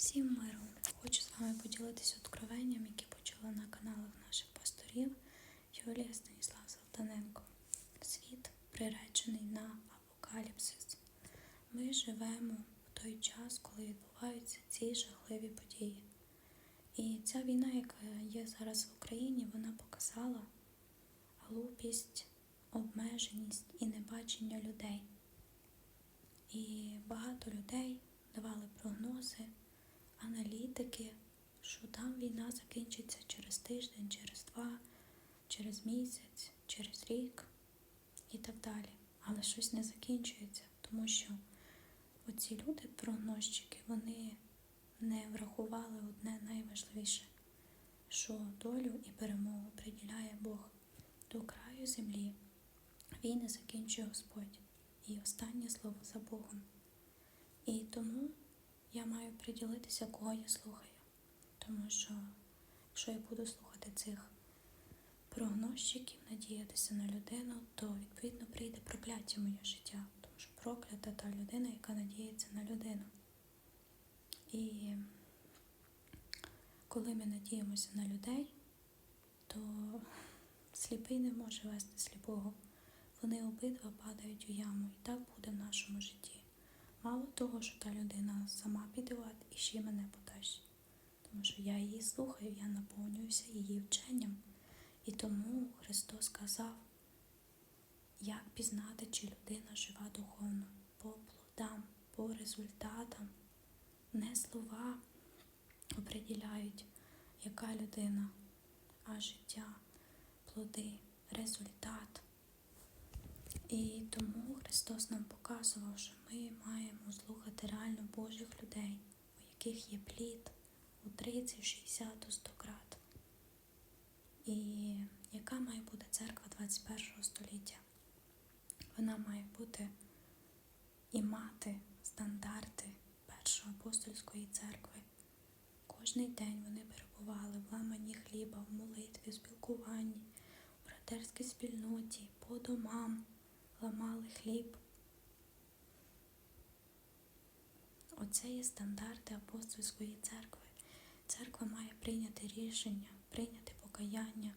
Всім миру! Хочу з вами поділитися откровенням, які почала на каналах наших пасторів Юлія Станіслав Салтаненко. Світ приречений на апокаліпсис. Ми живемо в той час, коли відбуваються ці жахливі події. І ця війна, яка є зараз в Україні, вона показала глупість, обмеженість і небачення людей. І багато людей давали прогнози, аналітики, що там війна закінчиться через тиждень, через два, через місяць, через рік і так далі. Але щось не закінчується, тому що оці люди, прогнозчики, вони не врахували одне найважливіше, що долю і перемогу приділяє Бог до краю землі. Війни закінчує Господь і останнє слово за Богом. І тому я маю приділитися, кого я слухаю. Тому що якщо я буду слухати цих прогнозчиків, надіятися на людину, то відповідно прийде прокляття в моє життя. Тому що проклята та людина, яка надіється на людину. І коли ми надіємося на людей, то сліпий не може вести сліпого. Вони обидва падають у яму, і так буде в нашому житті. Мало того, що та людина сама піде в і ще мене подасть. Тому що я її слухаю, я наповнююся її вченням. І тому Христос сказав, як пізнати, чи людина жива духовно, по плодам, по результатам. Не слова определяють, яка людина, а життя, плоди, результат. І тому Христос нам показував, що ми маємо слухати реально Божих людей, у яких є плід у 30, 60, у 100 крат. І яка має бути церква 21 століття? Вона має бути і мати стандарти Першої апостольської церкви. Кожний день вони перебували в ламанні хліба, в молитві, в спілкуванні, в братерській спільноті, по домам ламали хліб. Оце є стандарти апостольської церкви. Церква має прийняти рішення, прийняти покаяння,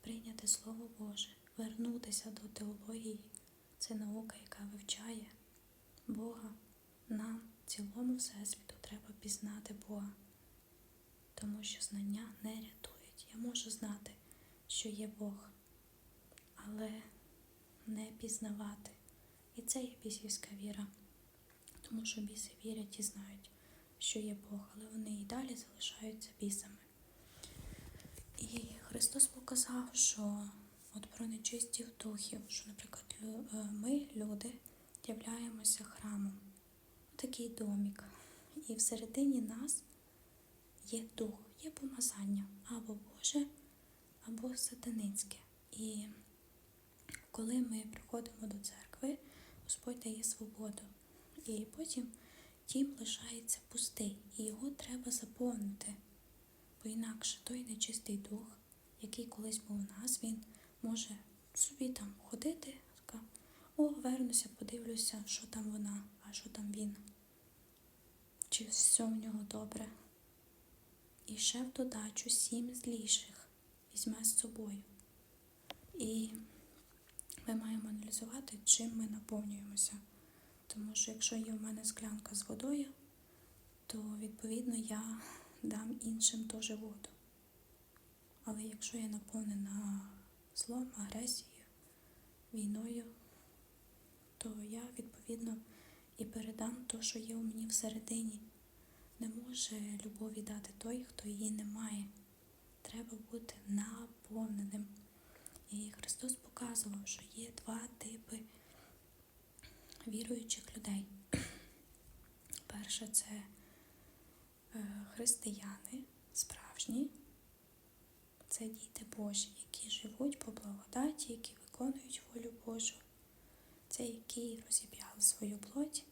прийняти Слово Боже, вернутися до теології. Це наука, яка вивчає Бога. Нам, цілому Всесвіту, треба пізнати Бога, тому що знання не рятують. Я можу знати, що є Бог, але не пізнавати. І це є бісівська віра, тому що біси вірять і знають, що є Бог, але вони і далі залишаються бісами. І Христос показав, що от про нечистів духів, що, наприклад, ми, люди, являємося храмом, такий домік. І всередині нас є дух, є помазання або Боже, або сатаницьке. І коли ми приходимо до церкви, Господь дає свободу. І потім тім лишається пустий, і його треба заповнити. Бо інакше той нечистий дух, який колись був у нас, він може собі там ходити, така, о, вернуся, подивлюся, що там вона, а що там він. Чи все в нього добре. І ще в додачу сім зліших візьме з собою. І ми маємо аналізувати, чим ми наповнюємося. Тому що якщо є в мене склянка з водою, то відповідно я дам іншим теж воду. Але якщо я наповнена злом, агресією, війною, то я відповідно і передам те, що є у мені всередині. Не може любові дати той, хто її не має. Треба бути наповненим. І Христос показував, що є два типи віруючих людей. Перше це е, християни справжні, це діти Божі, які живуть по благодаті, які виконують волю Божу, це які розіб'яли свою плоть,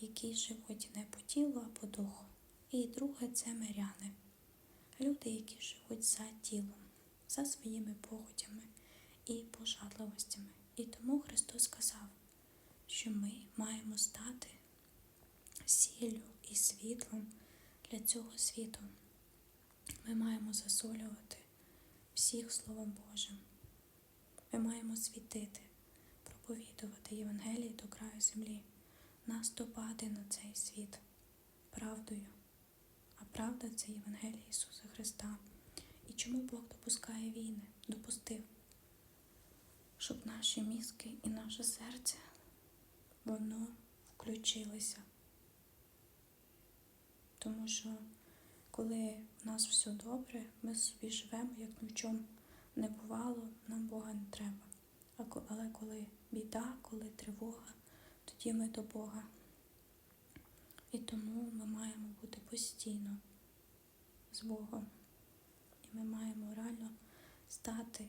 які живуть не по тілу, а по духу. І друге це миряни, люди, які живуть за тілом за своїми погодями і пожадливостями. І тому Христос сказав, що ми маємо стати сіллю і світлом для цього світу. Ми маємо засолювати всіх Словом Божим. Ми маємо світити, проповідувати Євангеліє до краю землі, наступати на цей світ правдою. А правда це Євангеліє Ісуса Христа. Бог допускає війни? Допустив, щоб наші мізки і наше серце воно включилося. Тому що коли в нас все добре, ми собі живемо, як ні в чому не бувало, нам Бога не треба. Але коли біда, коли тривога, тоді ми до Бога. І тому ми маємо бути постійно з Богом. Ми маємо реально стати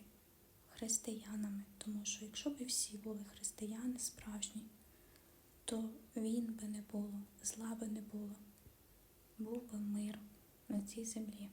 християнами. Тому що якщо б всі були християни справжні, то війн би не було, зла би не було, був би мир на цій землі.